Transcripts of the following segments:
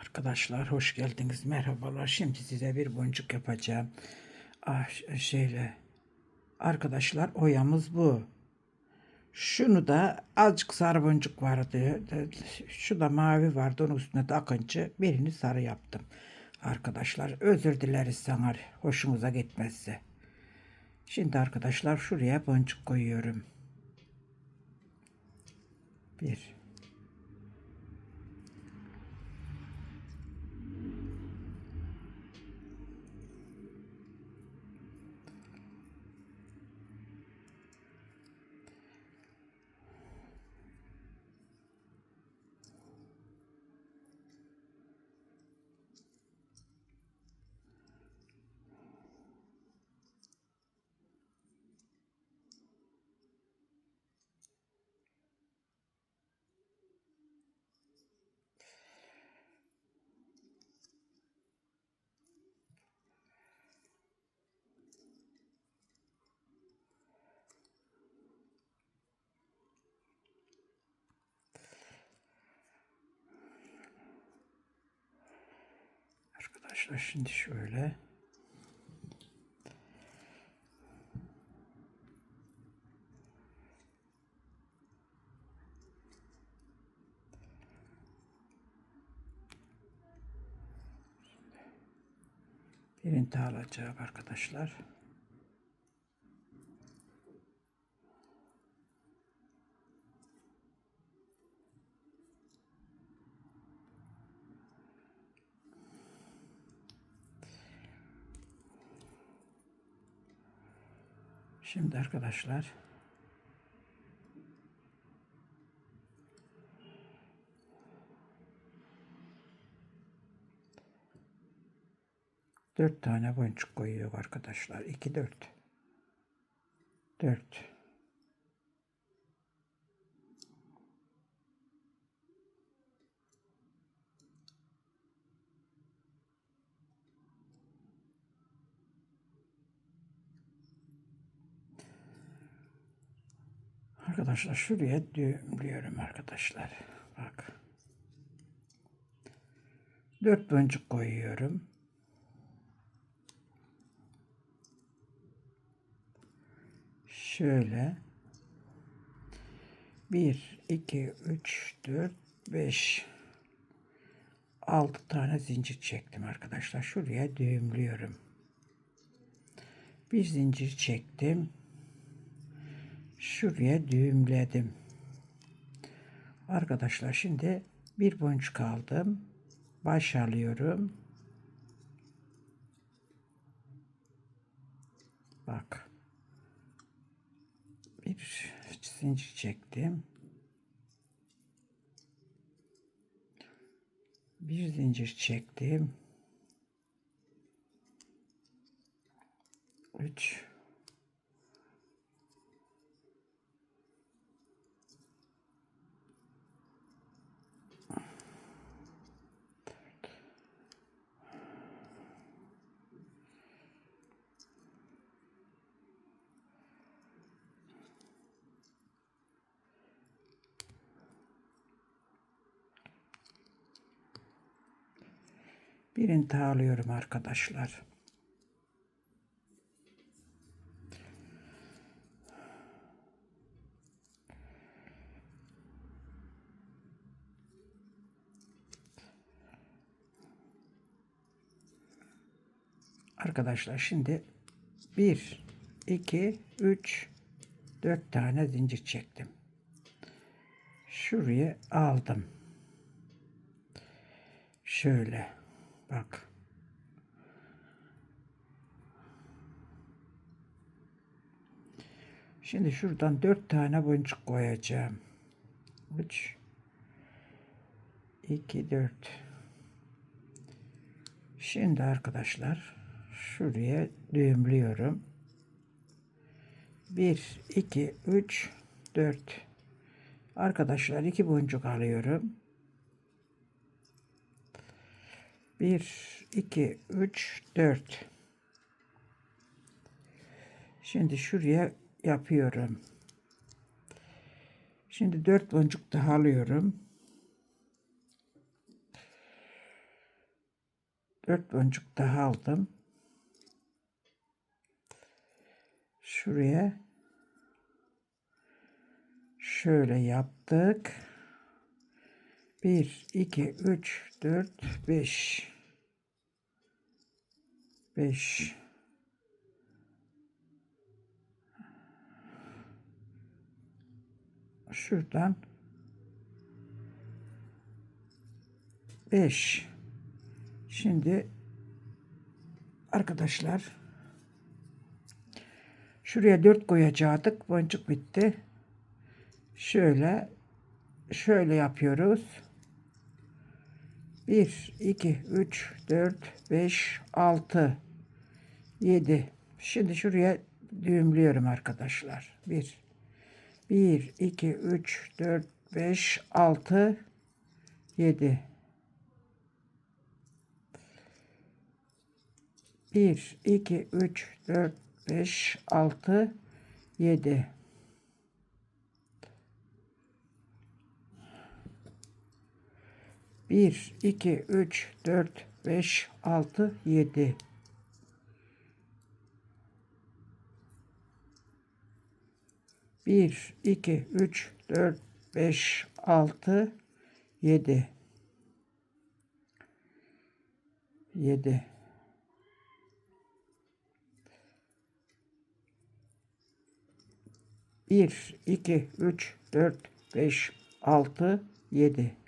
Arkadaşlar hoş geldiniz. Merhabalar. Şimdi size bir boncuk yapacağım. Ah şeyle. Arkadaşlar oyamız bu. Şunu da azıcık sarı boncuk vardı. Şu da mavi vardı. Onun üstüne de akıncı. Birini sarı yaptım. Arkadaşlar özür dileriz sana. Hoşunuza gitmezse. Şimdi arkadaşlar şuraya boncuk koyuyorum. Bir. Arkadaşlar şimdi şöyle birini daha alacağım arkadaşlar. Şimdi arkadaşlar dört tane boncuk koyuyor arkadaşlar. İki dört. Dört. Arkadaşlar şuraya düğümlüyorum arkadaşlar. Bak. Dört boncuk koyuyorum. Şöyle. Bir, iki, üç, dört, beş. Altı tane zincir çektim arkadaşlar. Şuraya düğümlüyorum. Bir zincir çektim şuraya düğümledim. Arkadaşlar şimdi bir boncuk aldım. Baş alıyorum. Bak. Bir zincir çektim. Bir zincir çektim. Üç. Birini daha alıyorum arkadaşlar. Arkadaşlar şimdi 1 2 3 4 tane zincir çektim. Şuraya aldım. Şöyle Bak. Şimdi şuradan dört tane boncuk koyacağım. Üç, iki, dört. Şimdi arkadaşlar şuraya düğümlüyorum. Bir, iki, üç, dört. Arkadaşlar iki boncuk alıyorum. 1, 2, 3, 4. Şimdi şuraya yapıyorum. Şimdi 4 boncuk daha alıyorum. Dört boncuk daha aldım. Şuraya şöyle yaptık. 1, 2, 3, 4, 5. 5. Şuradan 5. Şimdi arkadaşlar şuraya 4 koyacaktık. Boncuk bitti. Şöyle şöyle yapıyoruz. 1 2 3 4 5 6 7 Şimdi şuraya düğümlüyorum arkadaşlar. 1 1 2 3 4 5 6 7 1 2 3 4 5 6 7 1 2 3 4 5 6 7 1 2 3 4 5 6 7 7 1 2 3 4 5 6 7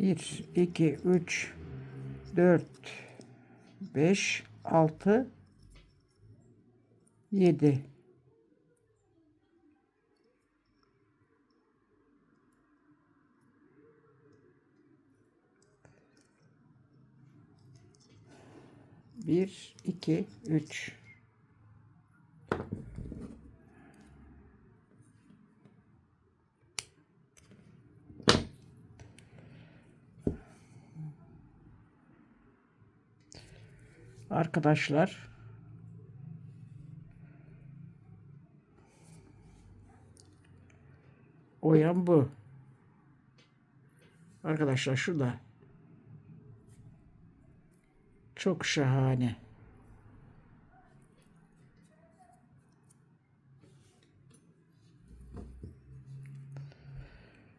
1 2 3 4 5 6 7 1 2 3 Arkadaşlar Oyan bu. Arkadaşlar şurada. Çok şahane.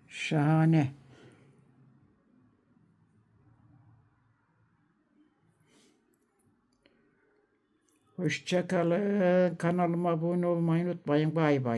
Şahane. Hoşçakalın. Kanalıma abone olmayı unutmayın. Bay bay.